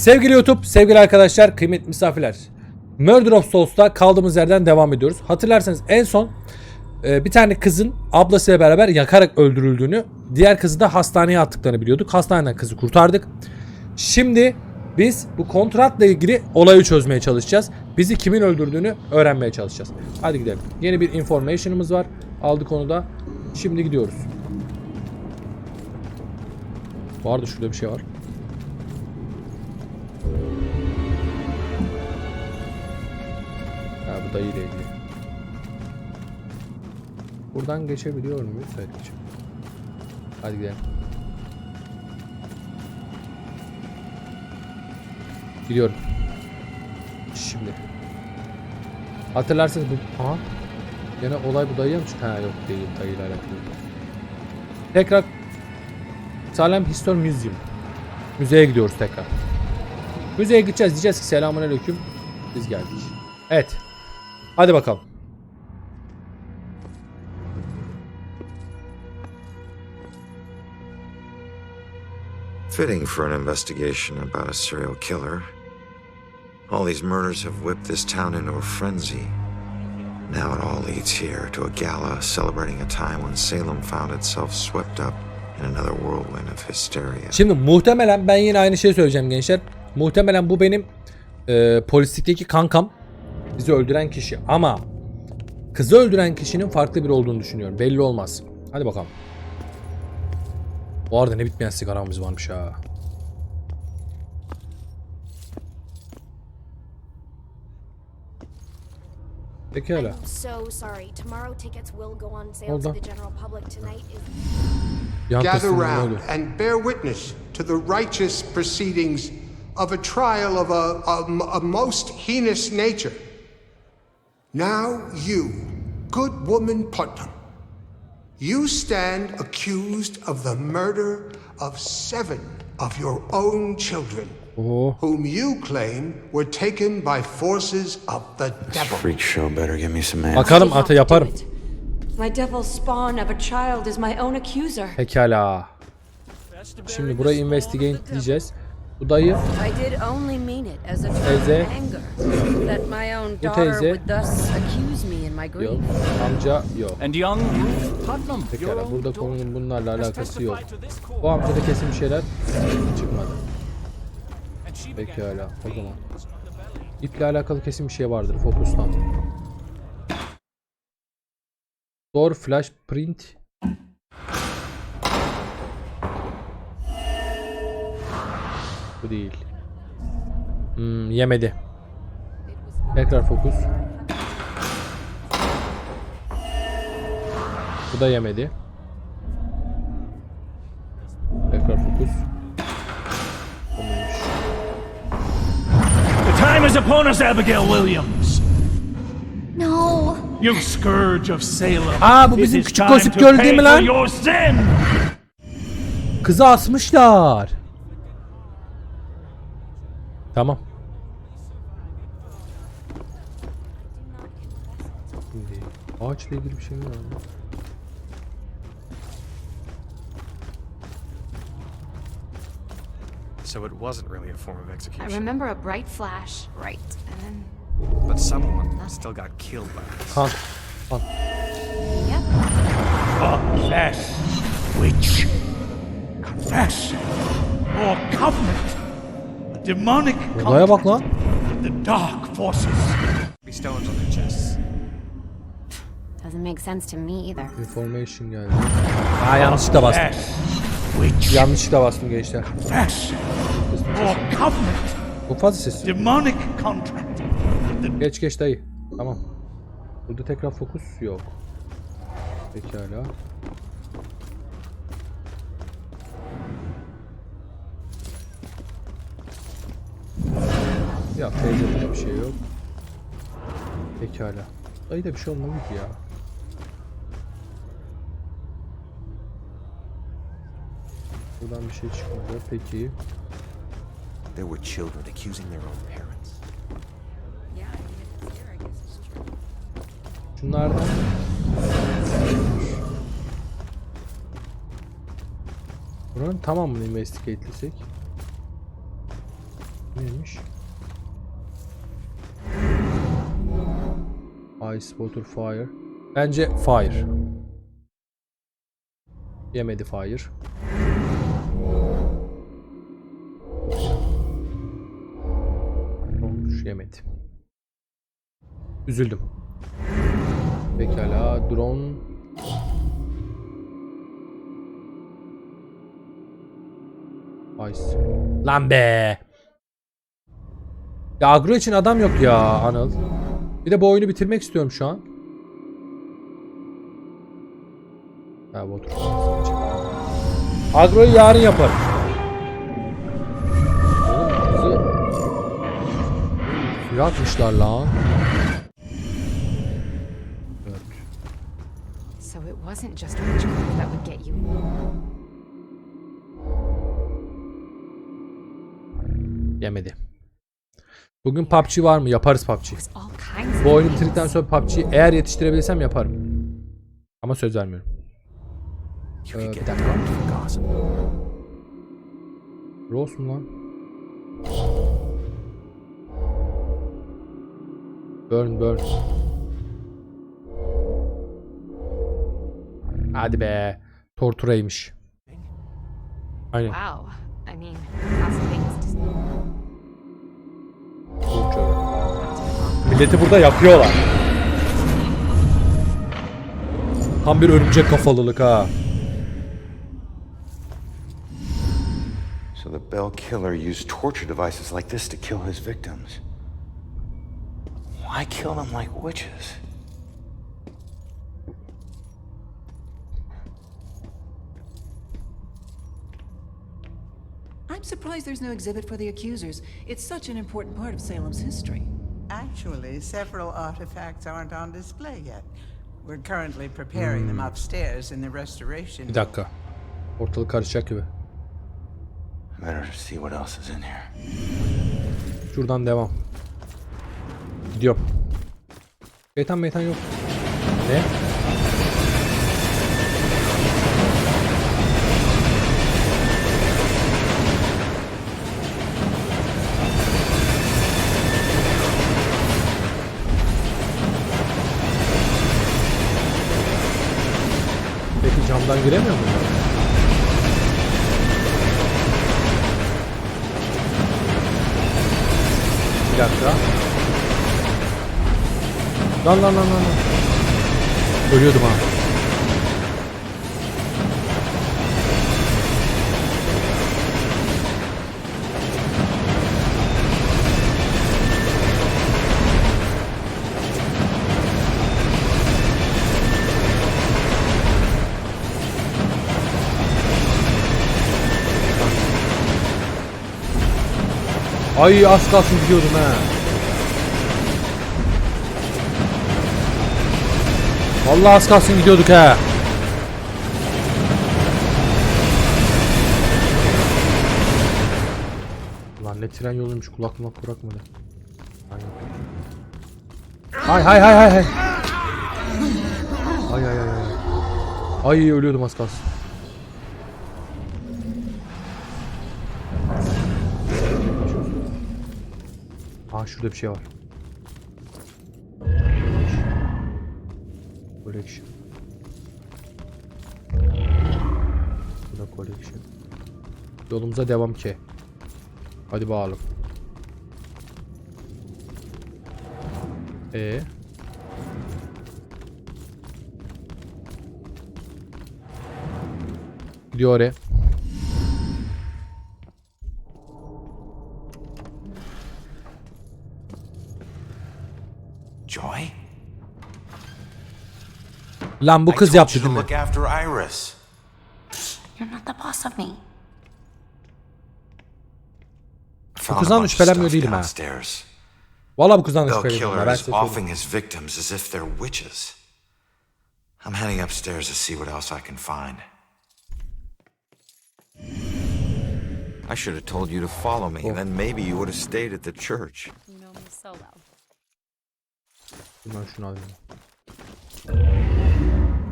Sevgili YouTube, sevgili arkadaşlar, kıymetli misafirler. Murder of Souls'ta kaldığımız yerden devam ediyoruz. Hatırlarsanız en son e, bir tane kızın ablasıyla beraber yakarak öldürüldüğünü, diğer kızı da hastaneye attıklarını biliyorduk. Hastaneden kızı kurtardık. Şimdi biz bu kontratla ilgili olayı çözmeye çalışacağız. Bizi kimin öldürdüğünü öğrenmeye çalışacağız. Hadi gidelim. Yeni bir information'ımız var. Aldık onu da. Şimdi gidiyoruz. Vardı şurada bir şey var. Ha bu dayıyla ilgili. Buradan geçebiliyor muyuz? Geçelim. Hadi gidelim. Gidiyorum. Şimdi. Hatırlarsınız bu... Aha. Gene olay bu dayıya mı çıktı? Ha yok değil. Dayıyla alakalı. Tekrar Salem History Museum. Müzeye gidiyoruz tekrar. Müzeye gideceğiz. Diyeceğiz ki selamun aleyküm. Biz geldik. Evet. Hadi bakalım. Fitting for an investigation about a serial killer. All these murders have whipped this town into a frenzy. Now it all leads here to a gala celebrating a time when Salem found itself swept up in another whirlwind of hysteria. Şimdi muhtemelen ben yine aynı şeyi söyleyeceğim gençler. Muhtemelen bu benim e, polislikteki kankam. Bizi öldüren kişi. Ama kızı öldüren kişinin farklı biri olduğunu düşünüyorum. Belli olmaz. Hadi bakalım. Bu arada ne bitmeyen sigaramız varmış ha. Pekala. İs Yan Gather round and bear witness to the righteous proceedings of a trial of a, a, a most heinous nature. Now, you, good woman Putnam, you stand accused of the murder of seven of your own children, Oo. whom you claim were taken by forces of the devil. Freak show better give me some answers. Bakalım ata yaparım. My devil spawn of a child is my own accuser. Pekala. Şimdi burayı investigate diyeceğiz. Bu dayı I did only mean it as a term Teyze. of anger. That my own Bu daughter teyze. would thus accuse me in my yok. grief. Amca yok. And young Ruth Putnam, your Pekala burada konunun bunlarla alakası yok. Bu amcada kesin bir şeyler çıkmadı. Pekala o zaman. İple alakalı kesin bir şey vardır. Fokustan. Door flash print. Bu değil. Hmm, yemedi. Tekrar fokus. Bu da yemedi. Tekrar fokus. The time is upon us, Abigail Williams. no. You scourge of Salem. Aa, bu bizim küçük mi for lan? Kızı asmışlar. Tamam. Şimdi ağaçla ilgili bir şey mi var? mı? So it wasn't really a form of execution. I execution. remember a bright flash, right, and then But someone still got killed by this. Kan. Kan. yep. Confess, witch. Confess. Or covenant. Demonic Olaya bak lan. the dark forces. Be stones on their chests. Doesn't make sense to me either. Information geldi. Aa yanlışlıkla bastım. Witch. Yanlışlıkla bastım gençler. Confess. Or covenant. Çok fazla ses. Demonic contract. the Geç geç dayı. Tamam. Burada tekrar fokus yok. Pekala. Ya teyzede bir şey yok. Pekala. Dayı da bir şey olmalı ki ya. Buradan bir şey çıkmadı. Peki. There were children accusing their own parents. Şunlardan. Buranın tamamını investigate'lesek. Neymiş? Ice, water, fire. Bence fire. Yemedi fire. Olmuş yemedi. Üzüldüm. Pekala drone Ice. Lan be. Ya agro için adam yok ya Anıl. Bir de bu oyunu bitirmek istiyorum şu an. Ha bu otur. Agroyu yarın yaparım. Oğlum atmışlar lan. Evet. So it wasn't just witchcraft that would get you. Yemedi. Bugün PUBG var mı? Yaparız PUBG. Bu oyunu bitirdikten sonra PUBG eğer yetiştirebilirsem yaparım. Ama söz vermiyorum. Ee, bir dakika. Rose mu lan? Burn burn. Hadi be. Torturaymış. Aynen. Wow. I mean, Milleti burada yakıyorlar. Tam bir örümcek kafalılık ha. So the Bell killer used torture devices like this to kill his victims. Why kill them like witches? I'm surprised there's no exhibit for the accusers. It's such an important part of Salem's history. Actually, several artifacts aren't on display yet. We're currently preparing them upstairs in the restoration. Bir dakika. Ortalık karışacak gibi. Better to see what else is in here. Şuradan devam. Gidiyorum. Şeytan meytan yok. Ne? Peki camdan giremiyor mu? Bir dakika. Lan lan lan lan. Ölüyordum ha. Ay az kalsın gidiyordum ha. Vallahi az kalsın gidiyorduk ha. Lan ne tren yoluymuş kulak kulak bırakmadı. Hay hay hay hay hay. Ay ay ay ay. Ay ölüyordum az kalsın. Aa şurada bir şey var. Collection. Bu da collection. Yolumuza devam ki. Hadi bakalım. Ee. Gidiyor oraya. Lan bu kız yaptı değil mi? Look after Iris. You're not the boss of me. Found kızdan şüphelenmiyor değilim ha. Valla bu kızdan şüpheleniyorum. killer Ben is size söyleyeyim. offing his victims as if they're witches. I'm heading upstairs to see what else I can find. I should have told you to follow me, then maybe you would have stayed at the church. You know me so well. Ben şunu alayım.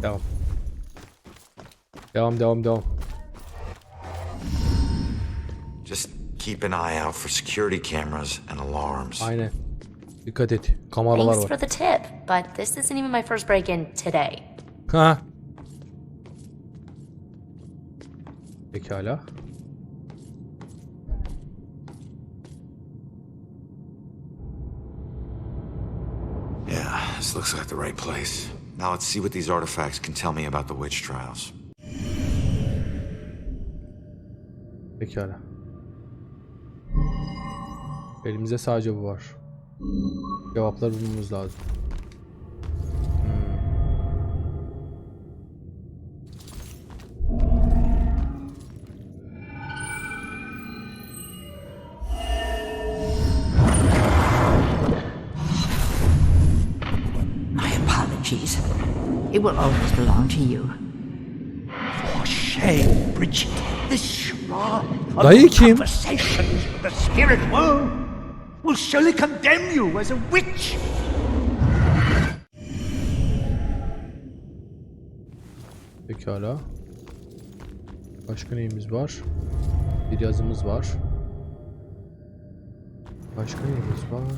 Devam. Devam devam devam. Just Keep an eye out for security cameras and alarms. Aynen. Dikkat et. Kameralar Thanks var. for the tip, but this isn't even my first break-in today. Ha. Pekala. This looks like the right place. Now let's see what these artifacts can tell me about the witch trials. Pekala. Elimizde sadece bu var. Cevapları bulmamız lazım. It will always belong to you. For shame, Bridget. This charade of Dayı kim? conversations with the spirit world will surely condemn you as a witch. Pekala. Başka neyimiz var? Bir yazımız var. Başka neyimiz var?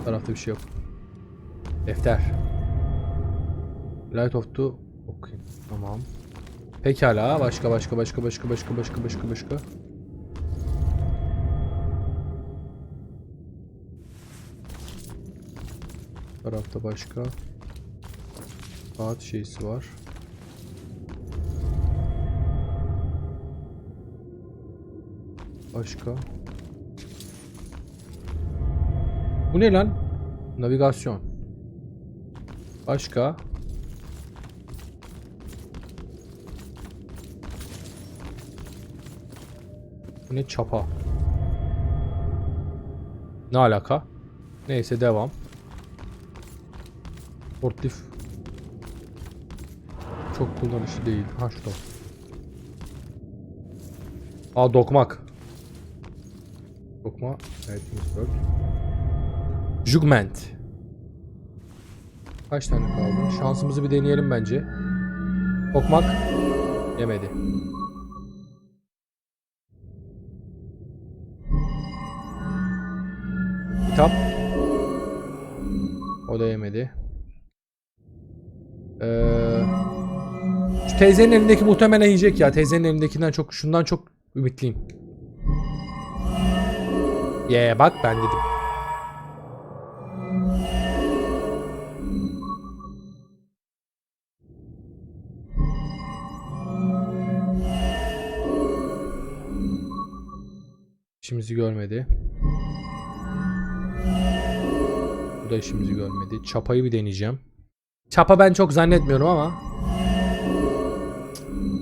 Bu tarafta bir şey yok. Defter. Light of the... Okuyun. Tamam. Pekala. Başka başka başka başka başka başka başka başka. Tarafta başka. Saat şeysi var. Başka. Bu ne lan? Navigasyon. Başka. Ne çapa? Ne alaka? Neyse devam. Sportif. Çok kullanışlı değil. Ha şu. Aa dokmak. Dokma. Evet 24. Jugment. Kaç tane kaldı? Şansımızı bir deneyelim bence. Dokmak. Yemedi. Kitap. O da yemedi. Ee, şu teyzenin elindeki muhtemelen yiyecek ya. Teyzenin elindekinden çok şundan çok ümitliyim. Ye yeah, bak ben dedim. İşimizi görmedi. Bu da işimizi görmedi. Çapayı bir deneyeceğim. Çapa ben çok zannetmiyorum ama.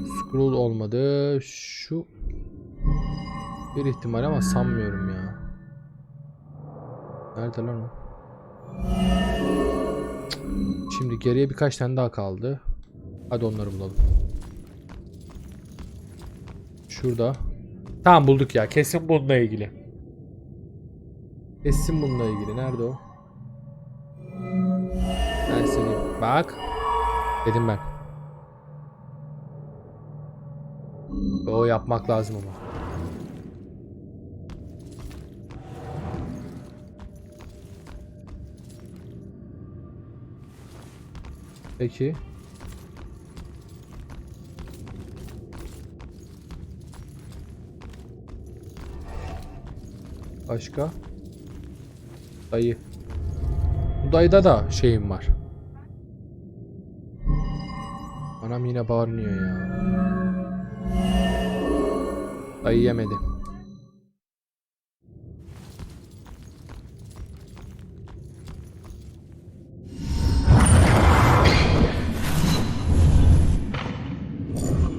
Scroll olmadı. Şu bir ihtimal ama sanmıyorum ya. Nerede lan o? Şimdi geriye birkaç tane daha kaldı. Hadi onları bulalım. Şurada. Tamam bulduk ya. Kesin bununla ilgili. Kesin bununla ilgili. Nerede o? Bak. Dedim ben. O yapmak lazım ama. Peki. Başka? Dayı. Bu dayıda da şeyim var. Anam yine bağırıyor ya. Dayı yemedi.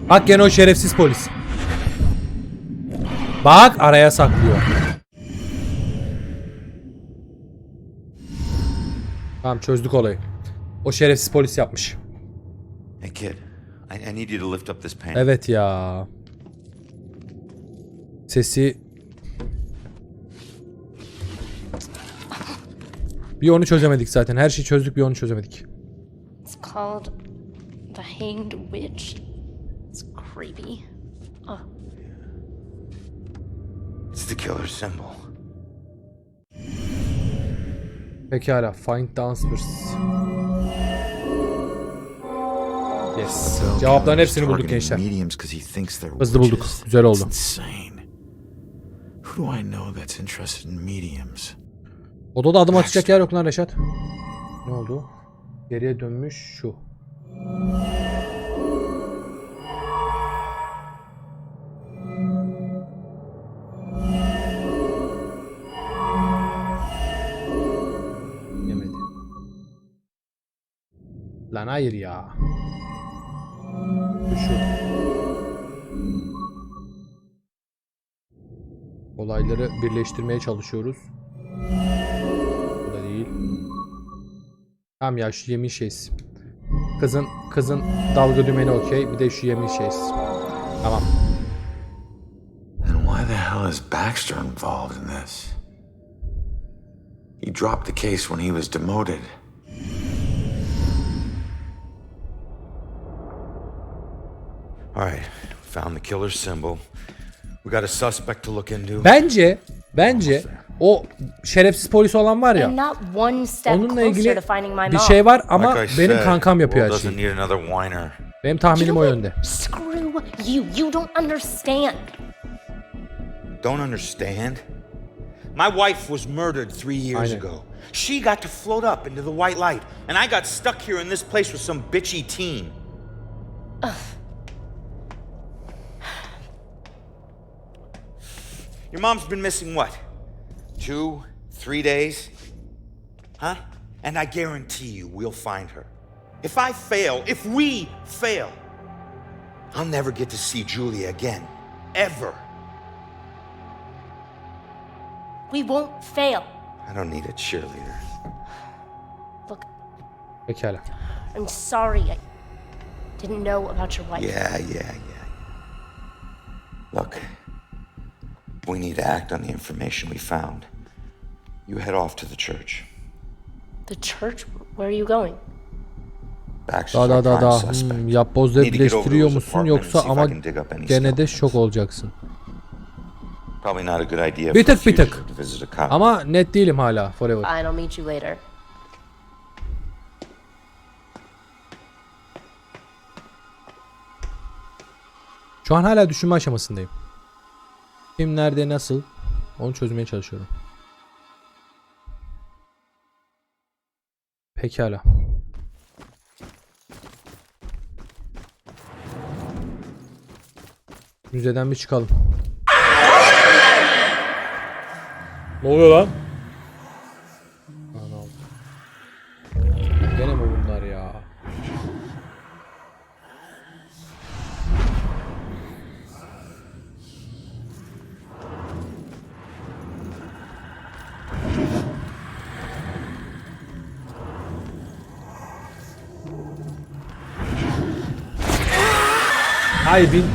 Bak gene o şerefsiz polis. Bak araya saklıyor. Tamam çözdük olayı. O şerefsiz polis yapmış. Hey kid, I, I need you to lift up this pan. Evet ya. Sesi Bir onu çözemedik zaten. Her şeyi çözdük bir onu çözemedik. It's called the Hanged Witch. It's creepy. Oh, the killer symbol. Pekala. Find the answers. Yes. Cevapların hepsini bulduk gençler. Hızlı bulduk. Güzel oldu. Who do I know that's interested in mediums? Odada adım atacak yer yok lan Reşat. Ne oldu? Geriye dönmüş şu. Yemedi. Lan hayır ya. Şu. Olayları birleştirmeye çalışıyoruz. Bu da değil. Tamam ya şu yemin şeysi. Kızın kızın dalga dümeni okey. Bir de şu yemin şeysi. Tamam. Then why the hell is Baxter involved in this? He dropped the case when he was demoted. All right, found the killer's symbol. We got a suspect to look into. Bence bence o şerefsiz polis olan var ya. I'm not one step Onunla closer ilgili to finding my bir mom. şey var ama Like I benim said, kankam yapıyor world her doesn't şeyi. need another whiner. Benim You tahminim know o what? yönde. Screw you. You don't understand. Don't understand? My wife was murdered three years Aynen. ago. She got to float up into the white light, and I got stuck here in this place with some bitchy teen. Your mom's been missing what? Two, three days? Huh? And I guarantee you we'll find her. If I fail, if we fail, I'll never get to see Julia again. Ever. We won't fail. I don't need a cheerleader. Look, Pekala. I'm sorry. I didn't know about your wife. Yeah, yeah, yeah. Look, we need to act on the information we found. You head off to the church. The church? Where are you going? Da da da da. Hmm, birleştiriyor his musun yoksa ama gene de şok olacaksın. Bir tık bir tık. Ama net değilim hala forever. I'll meet you later. Şu an hala düşünme aşamasındayım. Kim nerede nasıl onu çözmeye çalışıyorum. Pekala. Müzeden bir çıkalım. Ne oluyor lan? Ay bin.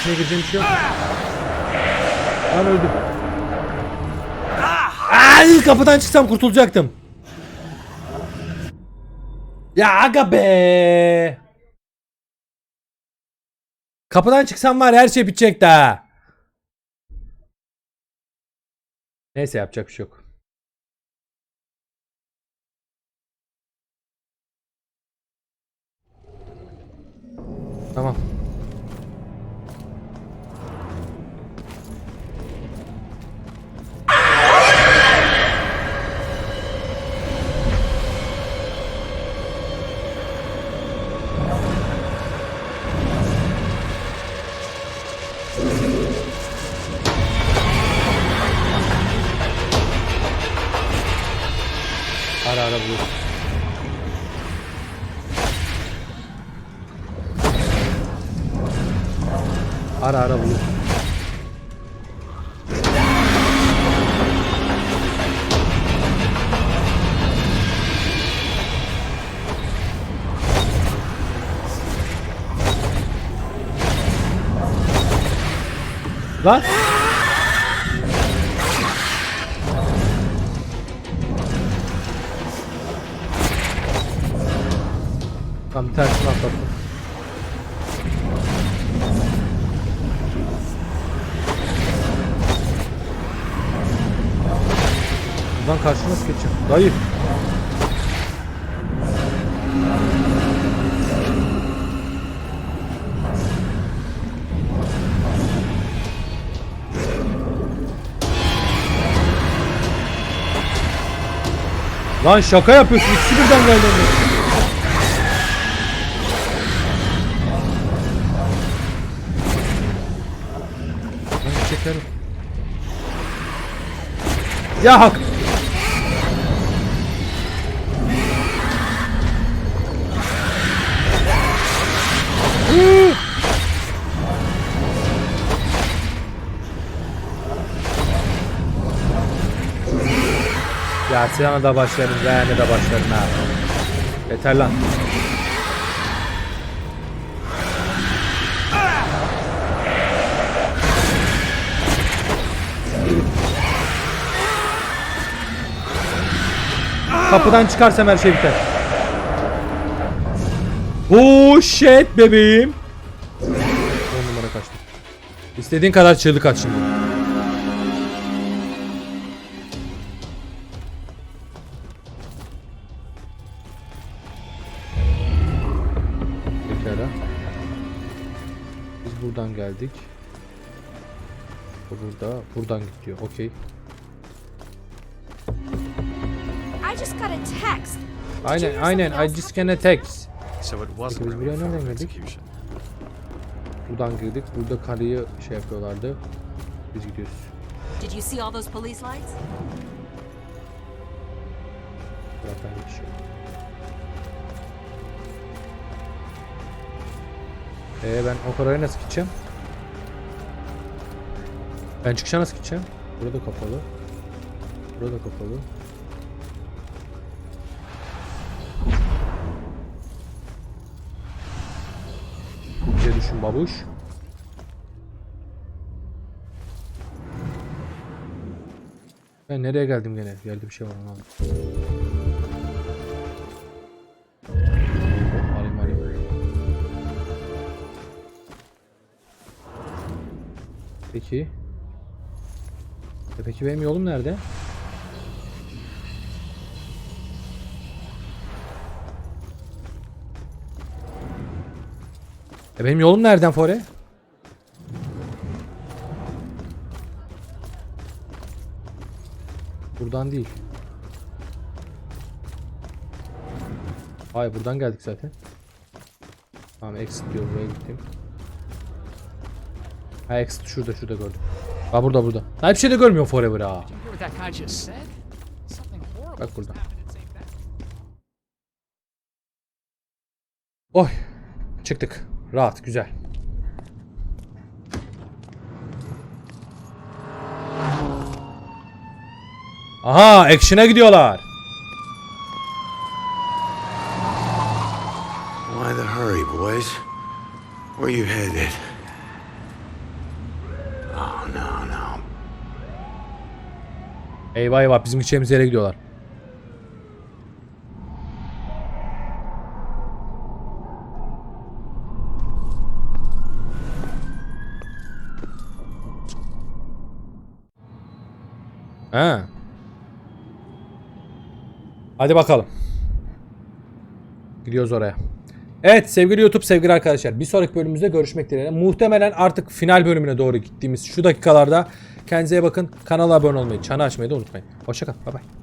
İçine gireceğim bir şey yok. Lan öldüm. Ay kapıdan çıksam kurtulacaktım. Ya aga be. Kapıdan çıksam var her şey bitecek daha. Neyse yapacak bir şey yok. Tamam. Lan. Tam tersine atlattım. Buradan karşına nasıl geçeceğim? Dayı. Lan şaka yapıyorsun. İkisi birden geldi. önüme. Ben çekerim. Ya hak. Ya da başlarım, yani de başlarım ha. Yeter lan. Kapıdan çıkarsam her şey biter. Oh shit bebeğim. 10 numara kaçtı. İstediğin kadar çığlık at şimdi. Geldik. Burada. Buradan gidiyor. Okey. I just got a text. Aynen aynen. I just can text. So it wasn't Peki biz a buraya nereden. Buradan girdik. Burada karıyı şey yapıyorlardı. Biz gidiyoruz. Did you see all those police lights? Buradan geçiyor. Ee ben o karaya nasıl gideceğim? Ben çıkışa nasıl gideceğim? Burada kapalı. Burada kapalı. Bize düşün babuş. Ben nereye geldim gene? Yerde bir şey var alayım. Alayım alayım. Peki. Peki benim yolum nerede? E benim yolum nereden Fore? Buradan değil. Hayır buradan geldik zaten. Tamam exit diyor buraya gittim. Ha exit şurada şurada gördüm. Ha burada burada. Ha bir şey de görmüyorum forever ha. Bak burada. Oy. Çıktık. Rahat güzel. Aha action'a gidiyorlar. Why the hurry, boys? Where you headed? Oh, no, no. Eyvah eyvah bizim gideceğimiz yere gidiyorlar. Ha. Hadi bakalım. Gidiyoruz oraya. Evet sevgili YouTube sevgili arkadaşlar bir sonraki bölümümüzde görüşmek dileğiyle. Muhtemelen artık final bölümüne doğru gittiğimiz şu dakikalarda kendinize bakın. Kanala abone olmayı, çanı açmayı da unutmayın. Hoşçakalın. Bay bay.